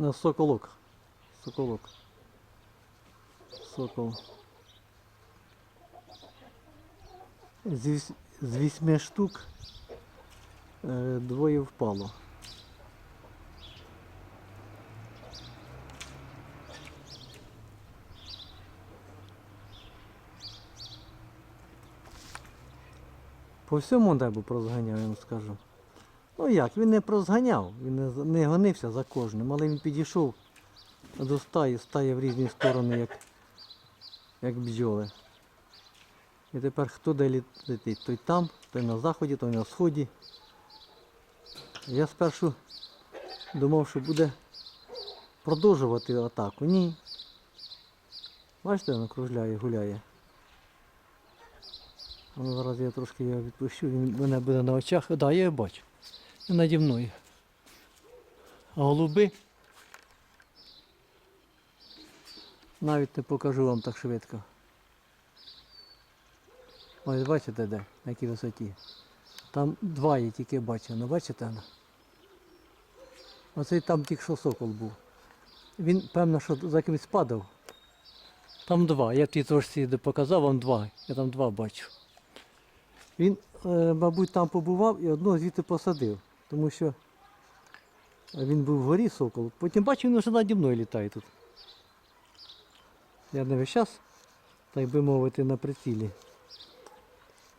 Соколок. Соколок. Сокол. З, вісьми штук е, двоє впало. По всьому небу прозганяв, я вам скажу. Ну як, він не прозганяв, він не, не гонився за кожним, але він підійшов до стаї, стає в різні сторони, як, як бджоли. І тепер хто де летить? Той там, той на заході, той на сході. Я спершу думав, що буде продовжувати атаку. Ні. Бачите, він кружляє, гуляє. Ну, зараз я трошки його відпущу, він мене буде на очах. Так, да, я його бачу. Він наді мною. А голуби навіть не покажу вам так швидко. Ось бачите де, на якій висоті. Там два я тільки бачу, ну бачите? ну? Оцей там тільки що сокол був. Він, певно, що за кимось падав. Там два. Я тій трошці показав вам два. Я там два бачу. Він, е, мабуть, там побував і одного звідти посадив. Тому що він був вгорі сокол. Потім бачу, він вже наді мною літає тут. Я не весь час, так би мовити, на прицілі.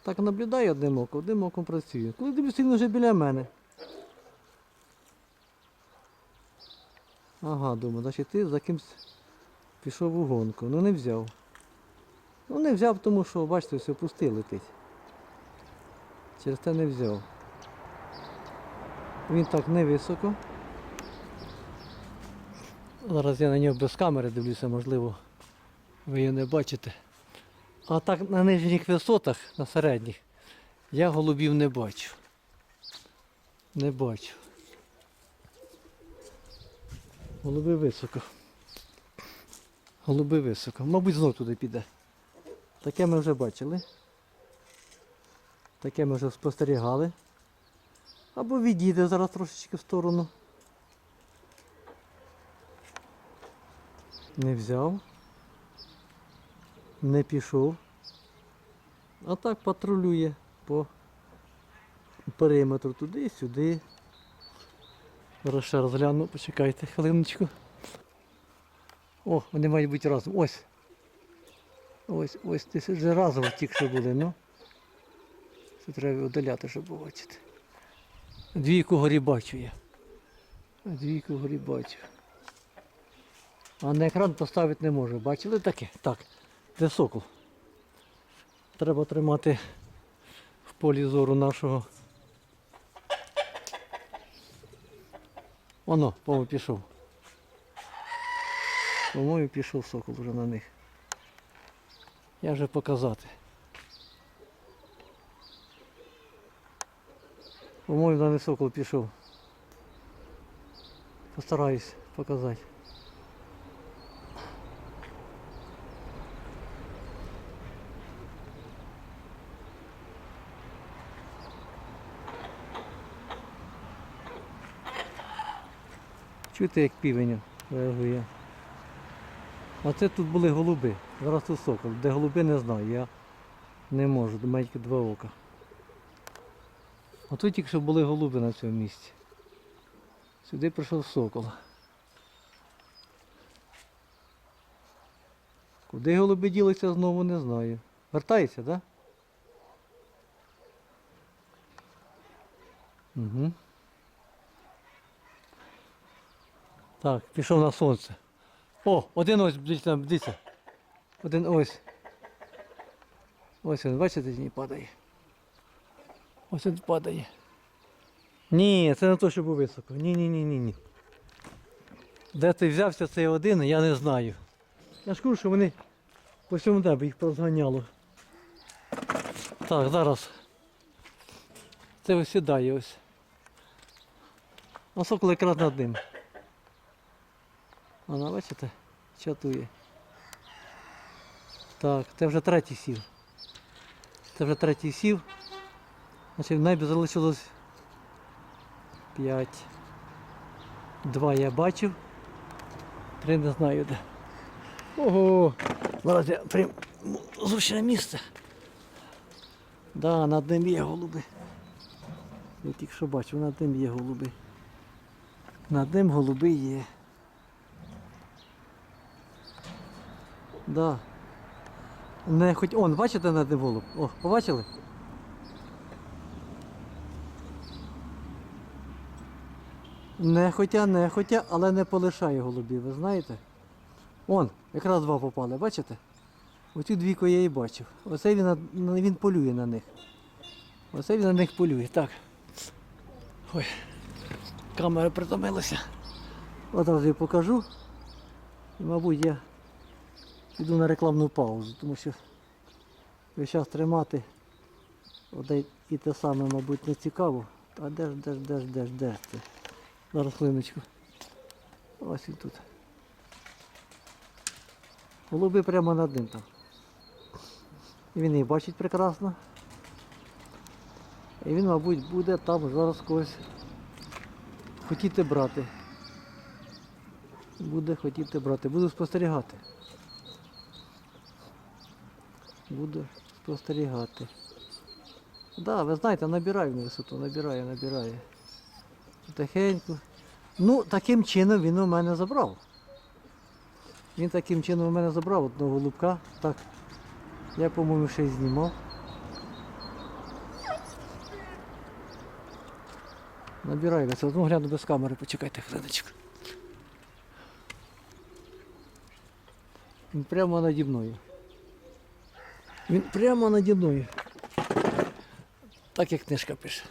Так наблюдаю одним оком, одним оком працюю. Коли дивлюся, він вже біля мене. Ага, думаю, значить ти за кимсь пішов у гонку. Ну не взяв. Ну не взяв, тому що, бачите, все пустий летить. Через те не взяв. Він так невисоко. Зараз я на нього без камери дивлюся, можливо, ви його не бачите. А так на нижніх висотах, на середніх, я голубів не бачу. Не бачу. Голуби високо. Голуби високо. Мабуть, знов туди піде. Таке ми вже бачили. Таке ми вже спостерігали. Або відійде зараз трошечки в сторону. Не взяв. Не пішов. А так патрулює по периметру туди, сюди. Зараз ще розгляну, почекайте хвилиночку. О, вони мають бути разом. Ось. Ось, ось, десь вже разом тільки що були, ну. Це треба удаляти, щоб побачити. Двійку горі бачу я. Двійку горі бачу. А на екран поставити не можу. Бачили таке? Так. Де сокол? Треба тримати в полі зору нашого. Воно, по-моєму, пішов. По-моєму, пішов сокол вже на них. Я вже показати. По-моєму, даний сокол пішов. Постараюсь показати. Чуєте, як півень реагує. А це тут були голуби. Зараз тут сокол. Де голуби не знаю, я не можу, до два ока. А тут тільки що були голуби на цьому місці. Сюди прийшов сокол. Куди голуби ділися знову не знаю. Вертається, так? Да? Угу. Так, пішов на сонце. О, один ось, дивіться, дивіться. Один ось. Ось він, бачите, не падає. Ось він падає. Ні, це не то, що був високо. Ні, ні, ні, ні. Де ти взявся цей один, я не знаю. Я ж кажу, що вони по всьому небі їх розганяло. Так, зараз. Це ось сідає ось. А сокол якраз над ним. Вона, бачите, чатує. Так, це вже третій сів. Це вже третій сів. Значить, в небі залишилось 5. Два я бачив. Три не знаю де. Ого! Зараз я прям зручне місце. Да, над ним є голуби. Я тільки що бачу, над ним є голуби. Над ним голуби є. Да. Не хоч. Он, бачите над ним голуб? О, побачили? Не хотя, не хотя, але не полишає голубів, ви знаєте? Он, якраз два попали, бачите? Оцю двійку я і бачив. Оце він, він полює на них. Оце він на них полює. Так. Ой, камера притомилася. Одразу я покажу. І, мабуть, я піду на рекламну паузу, тому що весь час тримати одне і те саме, мабуть, не цікаво. А де ж, де ж, де ж, де ж, де ж це? Зараз хвилиночку. Ось він тут. Голуби прямо над ним там. І він їх бачить прекрасно. І він, мабуть, буде там зараз когось хотіти брати. Буде хотіти брати. Буду спостерігати. Буду спостерігати. Так, да, ви знаєте, набираю на висоту, набираю, набираю. Потихеньку. Ну, таким чином він у мене забрав. Він таким чином у мене забрав одного голубка. Так. Я, по-моєму, ще й знімав. Набираю висоту. Ну, гляну без камери, почекайте хвилиночку. Він прямо наді мною. Він прямо наді мною. Так як книжка пише.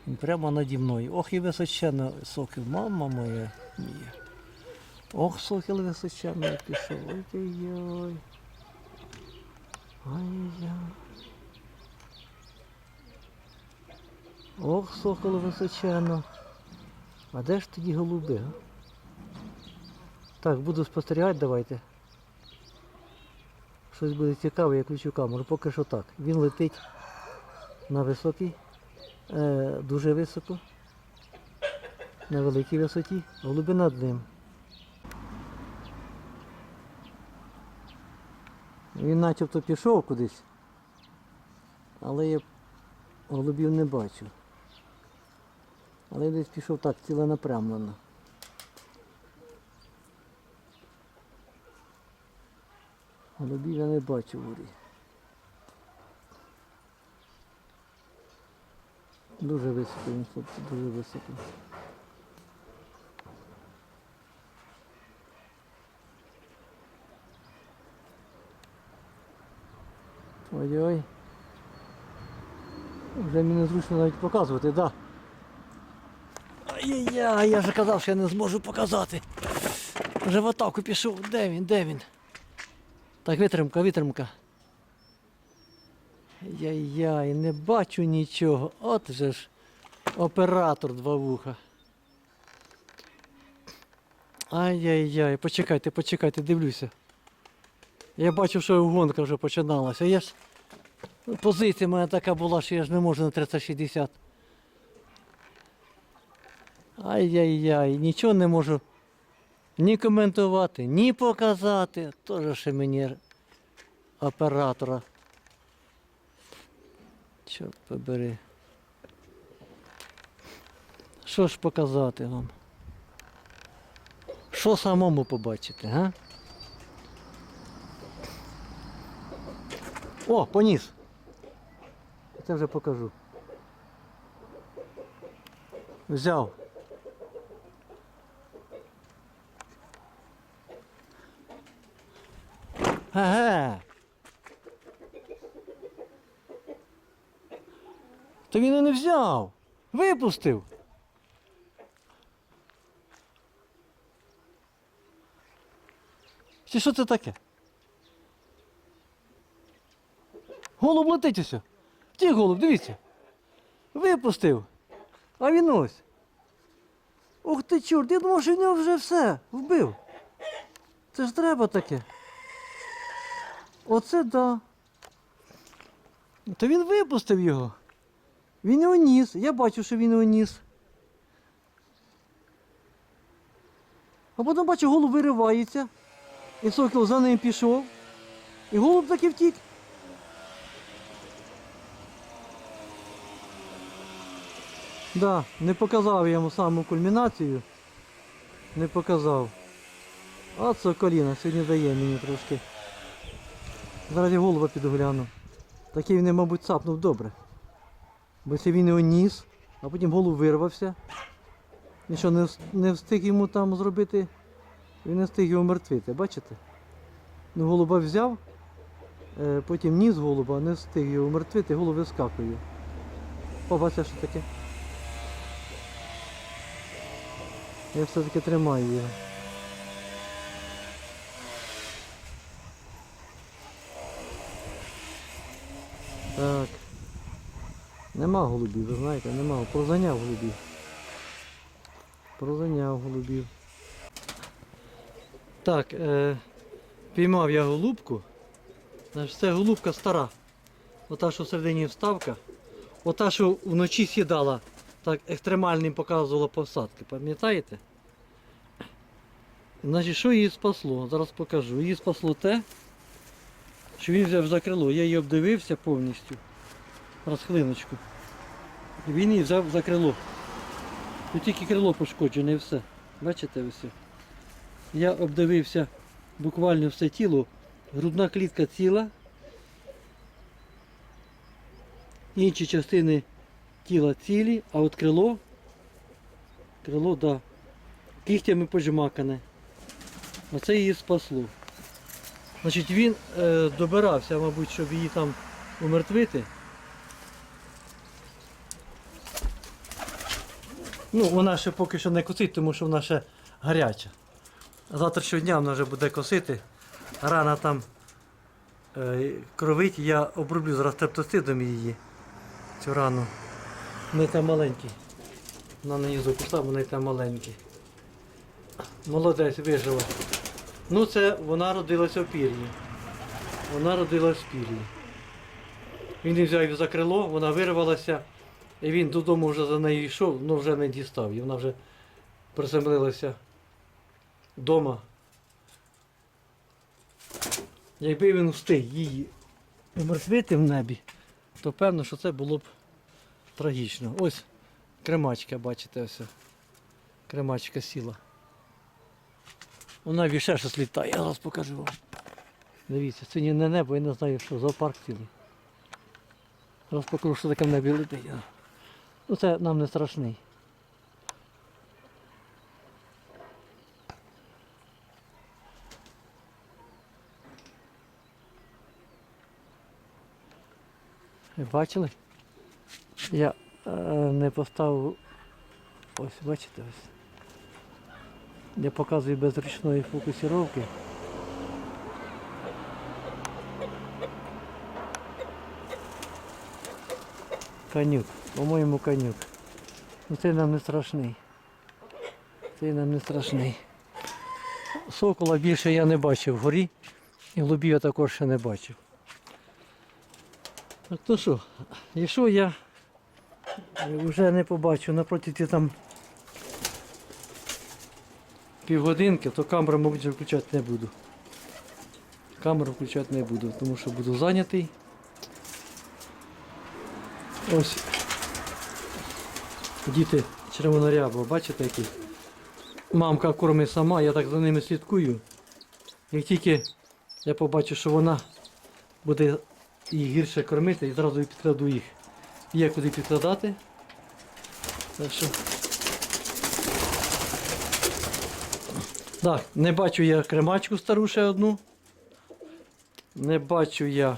Він прямо наді мною. Ох і височенно сокіл, мама моя мія. Ох, сокіл височенно пішов. Ой-ой-ой. Ой-ой. Ох, сокол височенно. А де ж тоді голуби, а? Так, буду спостерігати, давайте. Щось буде цікаве, я включу камеру. Поки що так. Він летить на високій, дуже високо, на великій висоті, голуби над ним. Він начебто пішов кудись, але я голубів не бачу. Але десь пішов так ціленапрямлено. Голубів я не бачу в урі. Дуже високо він хлопці, дуже високо. Ой-ой. Вже мені незручно навіть показувати, так. Да. Ай-яй-яй, я вже казав, що я не зможу показати. Вже в атаку пішов. Де він? Де він? Так, витримка, витримка. Яй-яй, не бачу нічого. От же ж оператор два вуха. Ай-яй-яй, почекайте, почекайте, дивлюся. Я бачу, що гонка вже починалася. Я ж... Позиція в мене така була, що я ж не можу на 360. Ай-яй-яй, нічого не можу ні коментувати, ні показати. Тоже ще мені оператора. Чорт побери. Що ж показати вам? Що самому побачити, га? О, поніс. Це вже покажу. Взяв. Ага. То він і не взяв. Випустив. Чи що це таке? Голуб летить усе. Ті голуб, дивіться. Випустив. А він ось. Ух ти чорт, я думав, що в нього вже все вбив. Це ж треба таке. Оце да. То він випустив його. Він його ніс. Я бачу, що він його ніс. А потім бачу, голуб виривається. І сокіл за ним пішов. І голуб таки втік. Да, не показав я йому саму кульмінацію. Не показав. А соколіна сьогодні дає мені трошки. Зараз я голуба підгляну. Такий він, мабуть, цапнув добре. Бо це він його ніс, а потім голуб вирвався. І що не, не встиг йому там зробити, він не встиг його мертвити, бачите? Ну, голуба взяв, е, потім ніс голуба, не встиг його мертвити, голуб вискакує. Побачите, що таке. Я все-таки тримаю його. Так. Нема голубів, ви знаєте, нема. Прозаняв голубів. Прозаняв голубів. Так, е, піймав я голубку. Це голубка стара. Ота, що всередині вставка. Ота, що вночі сідала, так екстремальним показувала посадки, пам'ятаєте? Значить, що її спасло? Зараз покажу. Її спасло те, що він взяв за крило. Я її обдивився повністю. І Він її взяв за крило. Тут тільки крило пошкоджене і все. Бачите ось? Я обдивився буквально все тіло. Грудна клітка ціла. Інші частини тіла цілі, а от крило, крило, да, кігтями пожмакане. Оце її спасло. Значить, він е, добирався, мабуть, щоб її там умертвити. Ну, вона ще поки що не косить, тому що вона ще гаряча. Завтра дня вона вже буде косити. Рана там е, кровить, я оброблю зараз тептоцидом її. Цю рану. Вони там маленькі. Вона не їзду куста, вони там маленькі. Молодець, вижила. Ну це вона родилася в пір'ї. Вона родилась в пір'ї. Він її взяв за крило, вона вирвалася, і він додому вже за нею йшов, але вже не дістав. її. вона вже приземлилася вдома. Якби він встиг її умертвити в небі, то певно, що це було б трагічно. Ось кремачка, бачите, ось. Кремачка сіла. Вона ще щось літає, я зараз покажу вам. Дивіться, це не небо, я не знаю, що зоопарк цілий. Зараз покажу, що таке в небі летить. Ну це нам не страшний. Ви бачили? Я е, не поставив. Ось, бачите ось. Я показую без ручної фокусировки. Конюк, по-моєму конюк. Ну цей нам не страшний. Цей нам не страшний. Сокола більше я не бачив вгорі. І голубів я також ще не бачив. Так то що, якщо я вже не побачу на протязі там півгодинки, то камеру, мабуть, включати не буду. Камеру включати не буду, тому що буду зайнятий. Ось діти червонорябо, бачите які? Мамка кормить сама, я так за ними слідкую. Як тільки я побачу, що вона буде їх гірше кормити, і зразу підкладу їх. Є куди підкладати. Так що. Так, не бачу я кремачку стару ще одну. Не бачу я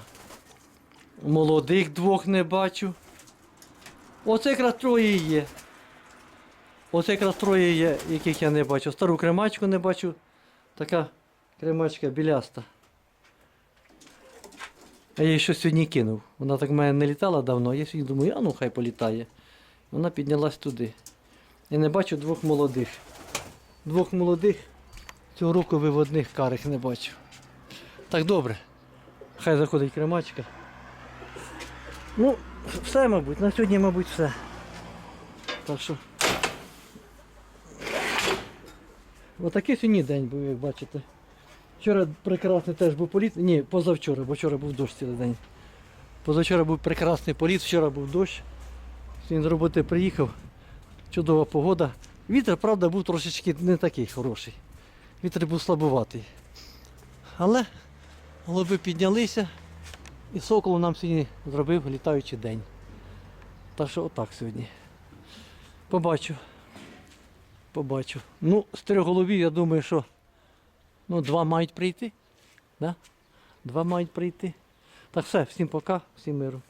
молодих двох не бачу. Оце якраз троє є. Оце якраз троє є, яких я не бачу. Стару кремачку не бачу. Така кремачка біляста. А я її щось сьогодні кинув. Вона так в мене не літала давно, я сьогодні думаю, а ну хай політає. Вона піднялась туди. Я не бачу двох молодих. Двох молодих цього року виводних карих не бачу. Так добре. Хай заходить кремачка. Ну, все, мабуть, на сьогодні, мабуть, все. Так що. Отакий сьогодні день був, як бачите. Вчора прекрасний теж був політ. Ні, позавчора, бо вчора був дощ цілий день. Позавчора був прекрасний політ, вчора був дощ. Сьогодні з роботи приїхав. Чудова погода. Вітер, правда, був трошечки не такий хороший. Вітер був слабуватий. Але голуби піднялися і сокол нам сьогодні зробив літаючий день. Так що отак сьогодні. Побачу. Побачу. Ну, з трьох голубів, я думаю, що ну, два мають прийти. Да? Два мають прийти. Так все, всім пока, всім миру.